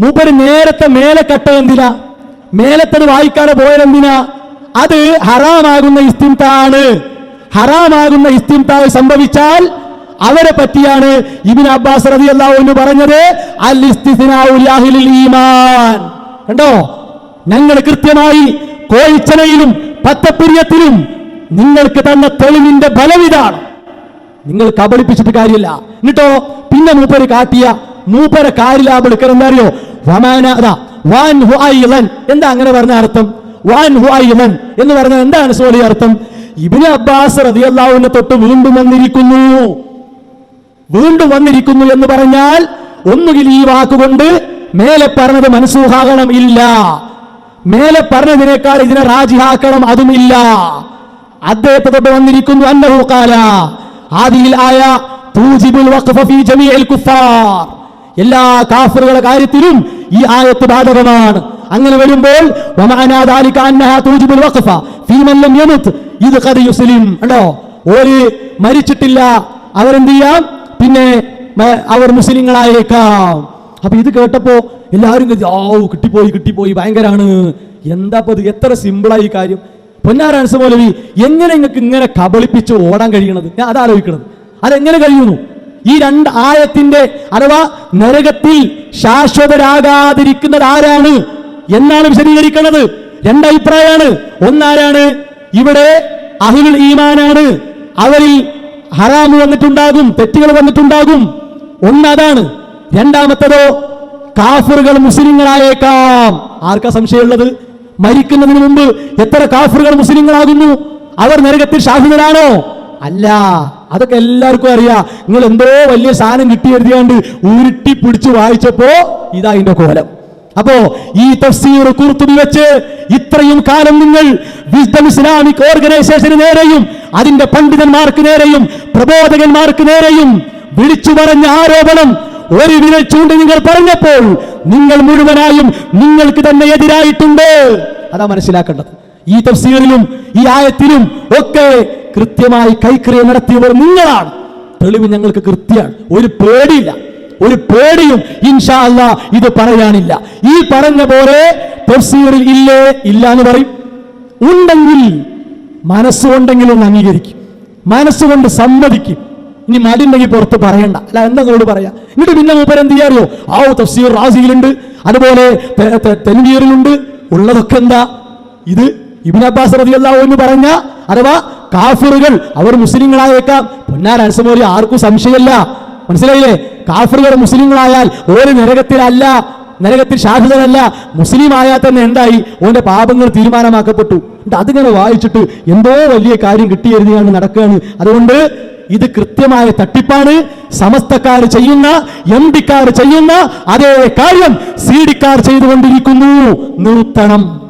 മൂപ്പര് നേരത്തെ മേലെ കട്ട എന്തിനാ? മേലത്തത് വായിക്കാതെ പോയതെന്തിനാ അത് ഹറാമാകുന്ന ഇസ്തിംതാണ്. ഹറാമാകുന്ന ഇസ്തിംതാവ് സംഭവിച്ചാൽ അവരെ പറ്റിയാണ് ഇബിൻ അബ്ബാസ് റബി അൻഹു പറഞ്ഞത് അൽ ഈമാൻ. കണ്ടോ? ഞങ്ങൾ കൃത്യമായി കോഴിച്ചനയിലും പത്തപ്പിരിയത്തിലും നിങ്ങൾക്ക് തന്ന തെളിവിന്റെ ഫലമിതാണ് നിങ്ങൾ കബളിപ്പിച്ചിട്ട് കാര്യമില്ല. എന്നിട്ടോ? പിന്നെ മൂപ്പര് കാട്ടിയ മൂപ്പര കാര്യലാഭ എടുക്കൽ എന്താ അറിയോ എന്താ അങ്ങനെ പറഞ്ഞ അർത്ഥം? വാൻ ഹു ഐലൻ എന്ന് പറഞ്ഞാൽ എന്താണ് സോളി അർത്ഥം? ഇബിന് അബ്ബാസ് റതിയല്ലാവിനെ തൊട്ട് വീണ്ടും വന്നിരിക്കുന്നു. വീണ്ടും വന്നിരിക്കുന്നു എന്ന് പറഞ്ഞാൽ ഒന്നുകിൽ ഈ വാക്കുകൊണ്ട് മേലെ പറഞ്ഞത് മനസ്സൂഹാകണം ഇല്ല. മേലെ പറഞ്ഞതിനേക്കാൾ ഇതിനെ റാജിഹാക്കണം അതുമില്ല. അദ്ദേഹത്തെ തൊട്ട് വന്നിരിക്കുന്നു അന്നഹു ഖാല. ആദിയിൽ ആയ തൂജിബുൽ വഖഫ ഫീ ജമീഇൽ കുഫാർ. എല്ലാ കാഫറുകളുടെ കാര്യത്തിലും ഈ ആയത്ത് ബാധകമാണ്. അങ്ങനെ വരുമ്പോൾ ഒരു മരിച്ചിട്ടില്ല അവരെന്ത് ചെയ്യാം? പിന്നെ അവർ മുസ്ലിങ്ങളായേക്കാം. അപ്പൊ ഇത് കേട്ടപ്പോ എല്ലാവരും ഓ കിട്ടിപ്പോയി കിട്ടിപ്പോയി ഭയങ്കരാണ്. എന്താ ഇത്? എത്ര സിമ്പിളായി കാര്യം. പൊന്നാരാൻസ് മൗലവി എങ്ങനെ നിങ്ങൾക്ക് ഇങ്ങനെ കബളിപ്പിച്ച് ഓടാൻ കഴിയണത്? ഞാൻ അതാലോചിക്കണത്. അതെങ്ങനെ കഴിയുന്നു? ഈ രണ്ട് ആയത്തിന്റെ അഥവാ നരകത്തിൽ ശാശ്വതരാകാതിരിക്കുന്നത് ആരാണ് എന്നാണ് വിശദീകരിക്കുന്നത്. രണ്ടഭിപ്രായമാണ്. ഒന്നാരാണ്? ഇവിടെ അഹിലുൽ ഈമാനാണ്. അവരിൽ ഹറാമ് വന്നിട്ടുണ്ടാകും തെറ്റുകൾ വന്നിട്ടുണ്ടാകും. ഒന്നതാണ്. രണ്ടാമത്തതോ കാഫറുകൾ മുസ്ലിങ്ങളായേക്കാം. ആർക്കാ സംശയമുള്ളത്? മരിക്കുന്നതിന് മുമ്പ് എത്ര കാഫറുകൾ മുസ്ലിങ്ങളാകുന്നു? അവർ നരകത്തിൽ ശാശ്വതരാണോ അല്ല അതൊക്കെ എല്ലാവർക്കും അറിയാം. നിങ്ങൾ എന്തോ വലിയ സാധനം കിട്ടി എഴുതിയാണ്ട് ഉരുട്ടി പിടിച്ച് വായിച്ചപ്പോ ഇതാ അതിന്റെ കോലം. അപ്പോ ഈ തഫ്സീർ കുർത്തുബി വെച്ച് ഇത്രയും കാലം നിങ്ങൾ ഇസ്ലാമിക് ഓർഗനൈസേഷന് നേരെയും അതിന്റെ പണ്ഡിതന്മാർക്ക് നേരെയും പ്രബോധകന്മാർക്ക് നേരെയും വിളിച്ചു പറഞ്ഞ ആരോപണം ഒരു വിരൽ ചൂണ്ടി നിങ്ങൾ പറഞ്ഞപ്പോൾ നിങ്ങൾ മുഴുവനായും നിങ്ങൾക്ക് തന്നെ എതിരായിട്ടുണ്ട്. അതാ മനസ്സിലാക്കേണ്ടത്. ഈ തഫ്സീറിലും ഈ ആയത്തിലും ഒക്കെ കൃത്യമായി കൈക്രിയ നടത്തിയവർ നിങ്ങളാണ്. തെളിവ് ഞങ്ങൾക്ക് കൃത്യമാണ്. ഒരു പേടിയില്ല. ഒരു പേടിയും ഇൻഷാ അല്ല ഇത് പറയാനില്ല. ഈ പറഞ്ഞ പോലെ തഫ്സീറിൽ ഇല്ലേ ഇല്ല എന്ന് പറയും. ഉണ്ടെങ്കിൽ മനസ്സുകൊണ്ടെങ്കിലും ഒന്ന് അംഗീകരിക്കും. മനസ്സുകൊണ്ട് സമ്മതിക്കും. ഇനി മടിയുണ്ടെങ്കിൽ പുറത്ത് പറയണ്ട. അല്ല എന്താ പറയാ? എന്നിട്ട് പിന്നെ മൂപ്പർ എന്ത് ചെയ്യാറിയോ? ആ തഫ്സീർ റാസിയിലുണ്ട്. അതുപോലെ തെൻവീറിലുണ്ട്. ഉള്ളതൊക്കെ എന്താ? ഇത് ഇബിൻ അബ്ബാസ് റളിയല്ലാഹു എന്ന് പറഞ്ഞ അഥവാ കാഫിറുകൾ അവർ മുസ്ലിങ്ങളായേക്കാം. പൊന്നാർ അൻസമോരി ആർക്കും സംശയമില്ല. മനസ്സിലായില്ലേ? കാഫറുകൾ മുസ്ലിങ്ങളായാൽ ഒരു നരകത്തിലല്ല നരകത്തിൽ ശാശ്വതനല്ല മുസ്ലിം ആയാൽ തന്നെ എന്തായി? ഓന്റെ പാപങ്ങൾ തീരുമാനമാക്കപ്പെട്ടു. എന്നിട്ട് അതിങ്ങനെ വായിച്ചിട്ട് എന്തോ വലിയ കാര്യം കിട്ടിയിരുന്നാണ് നടക്കുകയാണ്. അതുകൊണ്ട് ഇത് കൃത്യമായ തട്ടിപ്പാണ്. സമസ്തക്കാർ ചെയ്യുന്ന എം ഡിക്കാർ ചെയ്യുന്ന അതേ കാര്യം സി ഡിക്കാർ ചെയ്തുകൊണ്ടിരിക്കുന്നു. നിർത്തണം.